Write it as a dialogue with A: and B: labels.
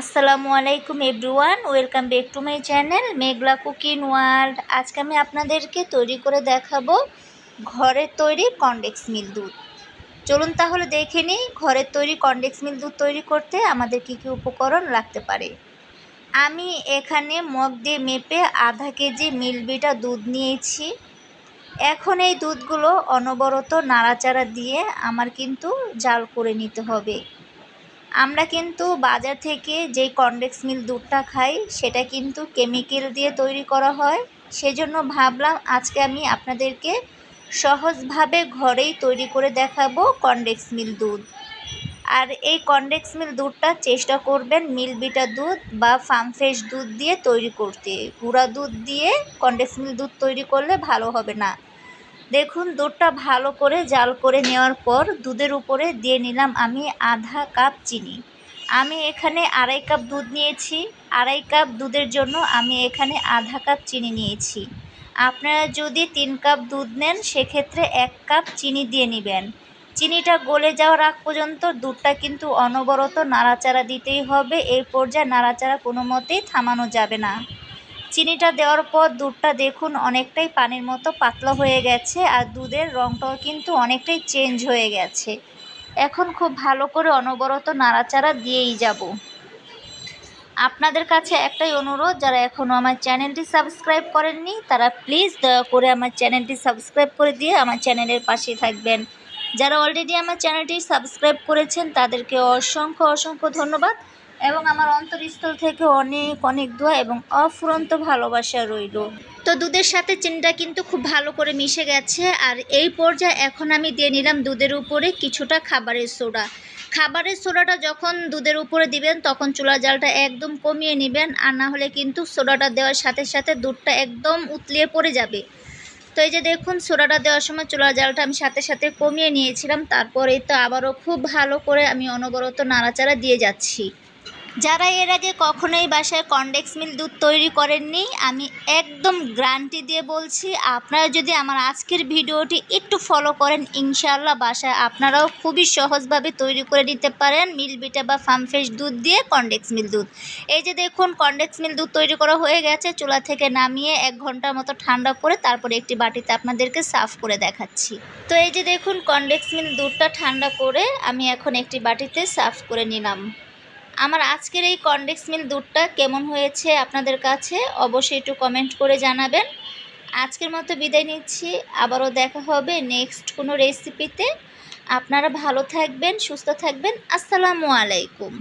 A: আসসালামু আলাইকুম everyone, welcome back to my channel Meghla cooking world. আজকে আমি আপনাদেরকে তৈরি করে দেখাবো ঘরের তৈরি কনডেক্স মিল দুধ। চলুন তাহলে দেখে নিই ঘরের তৈরি কনডেক্স মিল দুধ তৈরি করতে আমাদের কী কী উপকরণ লাগতে পারে। আমি এখানে মগ দিয়ে মেপে আধা কেজি মিলবিটা দুধ নিয়েছি। এখন এই দুধগুলো অনবরত নাড়াচাড়া দিয়ে আমার কিন্তু জাল করে নিতে হবে। আমরা কিন্তু বাজার থেকে যেই কনডেক্স মিল দুধটা খাই, সেটা কিন্তু কেমিক্যাল দিয়ে তৈরি করা হয়। সেজন্য ভাবলাম আজকে আমি আপনাদেরকে সহজভাবে ঘরেই তৈরি করে দেখাবো কনডেক্স মিল দুধ। আর এই কনডেক্স মিল দুধটা চেষ্টা করবেন মিল বিটা দুধ বা ফার্ম ফ্রেশ দুধ দিয়ে তৈরি করতে। গুঁড়া দুধ দিয়ে কনডেক্স মিল দুধ তৈরি করলে ভালো হবে না। দেখুন, দুধটা ভালো করে জাল করে নেওয়ার পর দুধের উপরে দিয়ে নিলাম আমি আধা কাপ চিনি। আমি এখানে আড়াই কাপ দুধ নিয়েছি। আড়াই কাপ দুধের জন্য আমি এখানে আধা কাপ চিনি নিয়েছি। আপনারা যদি তিন কাপ দুধ নেন, সেক্ষেত্রে এক কাপ চিনি দিয়ে নেবেন। চিনিটা গলে যাওয়ার আগ পর্যন্ত দুধটা কিন্তু অনবরত নাড়াচাড়া দিতেই হবে। এই পর্যায়ে নাড়াচাড়া কোনো মতেই থামানো যাবে না। চিনিটা দেওয়ার পর দুধটা দেখুন অনেকটাই পানির মতো পাতলা হয়ে গেছে আর দুধের রঙটাও কিন্তু অনেকটাই চেঞ্জ হয়ে গেছে। এখন খুব ভালো করে অনবরত নাড়াচাড়া দিয়েই যাব। আপনাদের কাছে একটাই অনুরোধ, যারা এখনও আমার চ্যানেলটি সাবস্ক্রাইব করেননি, তারা প্লিজ দয়া করে আমার চ্যানেলটি সাবস্ক্রাইব করে দিয়ে আমার চ্যানেলের পাশে থাকবেন। যারা অলরেডি আমার চ্যানেলটি সাবস্ক্রাইব করেছেন, তাদেরকে অসংখ্য অসংখ্য ধন্যবাদ। এবং আমার অন্তরস্থল থেকে অনেক অনেক দোয়া এবং অফুরন্ত ভালোবাসা রইল। তো দুধের সাথে চিনিটা কিন্তু খুব ভালো করে মিশে গেছে। আর এই পর্যায়ে এখন আমি দিয়ে নিলাম দুধের উপরে কিছুটা খাবারের সোডা। খাবারের সোডাটা যখন দুধের উপরে দিবেন, তখন চুলা জালটা একদম কমিয়ে নেবেন। আর না হলে কিন্তু সোডাটা দেওয়ার সাথে সাথে দুধটা একদম উতলিয়ে পড়ে যাবে। তো এই যে দেখুন, সোডাটা দেওয়ার সময় চুলার জালটা আমি সাথে সাথে কমিয়ে নিয়েছিলাম। তারপরে তো আবারও খুব ভালো করে আমি অনবরত নাড়াচাড়া দিয়ে যাচ্ছি। যারা এর আগে কখনোই বাসায় কনডেক্স মিল দুধ তৈরি করেননি, আমি একদম গ্যারান্টি দিয়ে বলছি, আপনারা যদি আমার আজকের ভিডিওটি একটু ফলো করেন, ইনশাআল্লাহ বাসায় আপনারাও খুবই সহজভাবে তৈরি করে নিতে পারেন মিল বিটা বা ফার্ম ফ্রেশ দুধ দিয়ে কনডেক্স মিল দুধ। এই যে দেখুন, কনডেক্স মিল দুধ তৈরি করা হয়ে গেছে, চুলা থেকে নামিয়ে এক ঘণ্টার মতো ঠান্ডা করে তারপরে একটি বাটিতে আপনাদেরকে সাফ করে দেখাচ্ছি। তো এই যে দেখুন, কনডেক্স মিল দুধটা ঠান্ডা করে আমি এখন একটি বাটিতে সাফ করে নিলাম। আমার আজকের এই কনডেক্স মিল দুধটা কেমন হয়েছে আপনাদের কাছে অবশ্যই একটু কমেন্ট করে জানাবেন। আজকের মতো বিদায় নিচ্ছি, আবারও দেখা হবে নেক্সট কোনো রেসিপিতে। আপনারা ভালো থাকবেন, সুস্থ থাকবেন। আসসালামু আলাইকুম।